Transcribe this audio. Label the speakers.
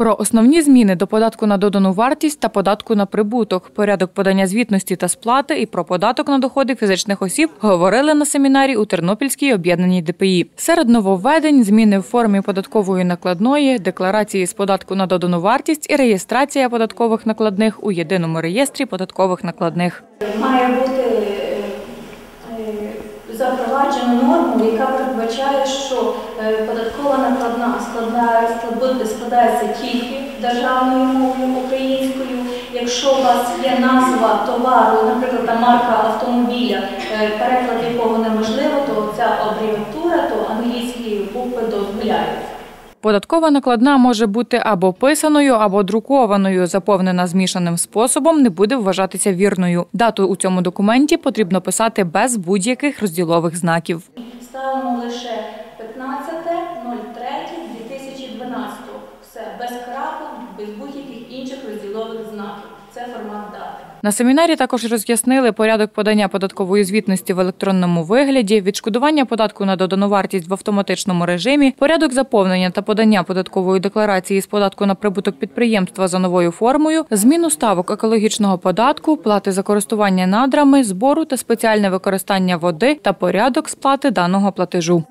Speaker 1: Про основні зміни до податку на додану вартість та податку на прибуток, порядок подання звітності та сплати і про податок на доходи фізичних осіб говорили на семінарі у Тернопільській об'єднаній ДПІ. Серед нововведень зміни в формі податкової накладної, декларації з податку на додану вартість і реєстрація податкових накладних у єдиному реєстрі податкових накладних.
Speaker 2: Має бути е, е, запроваджено норму, яка передбачає, що е, податкова накладна складає- склад- складається тільки державною мовою українською. Якщо у вас є назва товару, наприклад, там марка автомобіля, е, переклад якого неможливо, то ця абревіатура, то англійські букви дозволяють.
Speaker 1: Податкова накладна може бути або писаною, або друкованою. Заповнена змішаним способом не буде вважатися вірною. Дату у цьому документі потрібно писати без будь-яких розділових знаків.
Speaker 2: Ставимо лише 15.03.2012. без крапок, без будь-яких інших розділових знаків. Це формат дати.
Speaker 1: На семінарі також роз'яснили порядок подання податкової звітності в електронному вигляді, відшкодування податку на додану вартість в автоматичному режимі, порядок заповнення та подання податкової декларації з податку на прибуток підприємства за новою формою, зміну ставок екологічного податку, плати за користування надрами, збору та спеціальне використання води та порядок сплати даного платежу.